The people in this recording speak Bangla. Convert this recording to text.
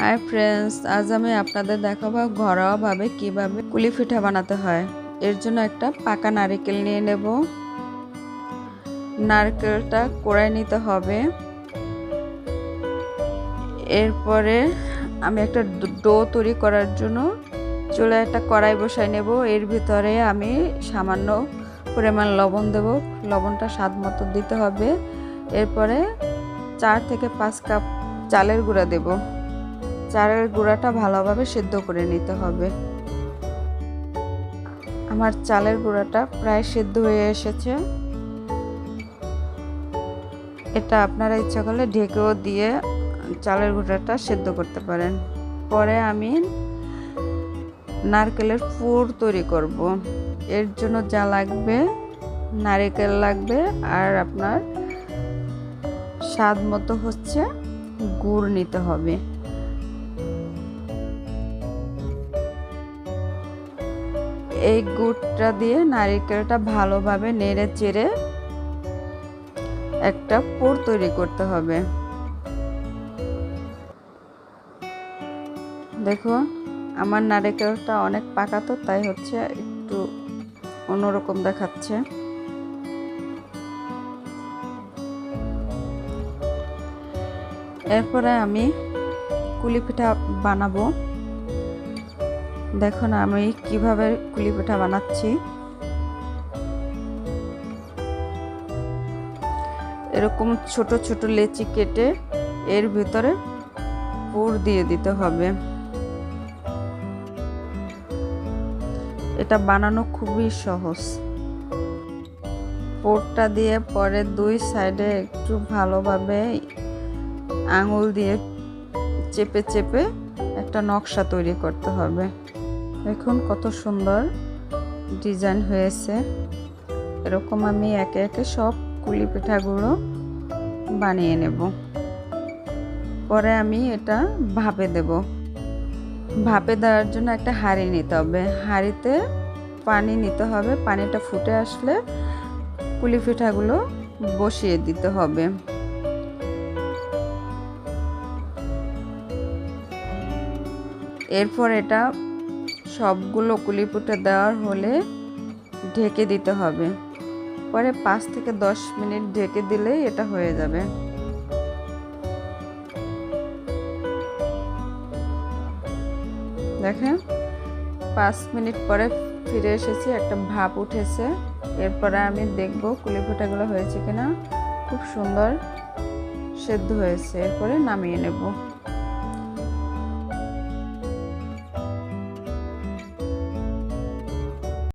হাই ফ্রেন্ডস আজ আমি আপনাদের দেখাবো ঘরোয়াভাবে কীভাবে কুলি পিঠা বানাতে হয়। এর জন্য একটা পাকা নারকেল নিয়ে নেব। নারকেলটা কোড়ায় নিতে হবে। এরপরে আমি একটা ডো তৈরি করার জন্য চুলে একটা কড়াই বসাই নেব। এর ভিতরে আমি সামান্য পরিমাণ লবণ দেব। লবণটা স্বাদ মতো দিতে হবে। এরপরে চার থেকে পাঁচ কাপ চালের গুঁড়া দেব। চালের গুঁড়াটা ভালোভাবে সেদ্ধ করে নিতে হবে। আমার চালের গুঁড়াটা প্রায় সেদ্ধ হয়ে এসেছে। এটা আপনারা ইচ্ছা করলে ঢেকেও দিয়ে চালের গুঁড়াটা সেদ্ধ করতে পারেন। পরে আমি নারকেলের পুর তৈরি করব। এর জন্য যা লাগবে, নারকেল লাগবে আর আপনার স্বাদ মতো হচ্ছে গুড় নিতে হবে। এই গুড়টা দিয়ে নারিকেলটা ভালোভাবে নেড়ে চেড়ে একটা পুর তৈরি করতে হবে। দেখো আমার নারিকেলটা অনেক পাকা তো, তাই হচ্ছে একটু অন্যরকম দেখাচ্ছে। এরপরে আমি কুলি পিঠা বানাবো। দেখো না, আমি কীভাবে কুলি পিঠা বানাচ্ছি। এরকম ছোট ছোট লেচি কেটে এর ভিতরে পুর দিয়ে দিতে হবে। এটা বানানো খুবই সহজ। পুরটা দিয়ে পরে দুই সাইডে একটু ভালোভাবে আঙুল দিয়ে চেপে চেপে একটা নকশা তৈরি করতে হবে। দেখুন কত সুন্দর ডিজাইন হয়েছে। এরকম আমি একে একে সব কুলি পিঠাগুলো বানিয়ে নেব। পরে আমি এটা ভাপে দেব। ভাপে দেওয়ার জন্য একটা হাঁড়ি নিতে হবে। হাঁড়িতে পানি নিতে হবে। পানিটা ফুটে আসলে কুলি পিঠাগুলো বসিয়ে দিতে হবে। এরপর এটা সবগুলো কুলিপুটে দেওয়ার হলে ঢেকে দিতে হবে। পরে পাঁচ থেকে দশ মিনিট ঢেকে দিলেই এটা হয়ে যাবে। দেখেন, পাঁচ মিনিট পরে ফিরে এসেছি, একটা ভাপ উঠেছে। এরপরে আমি দেখব কুলিফোটাগুলো হয়েছে কিনা। খুব সুন্দর সেদ্ধ হয়েছে। এরপরে নামিয়ে নেব।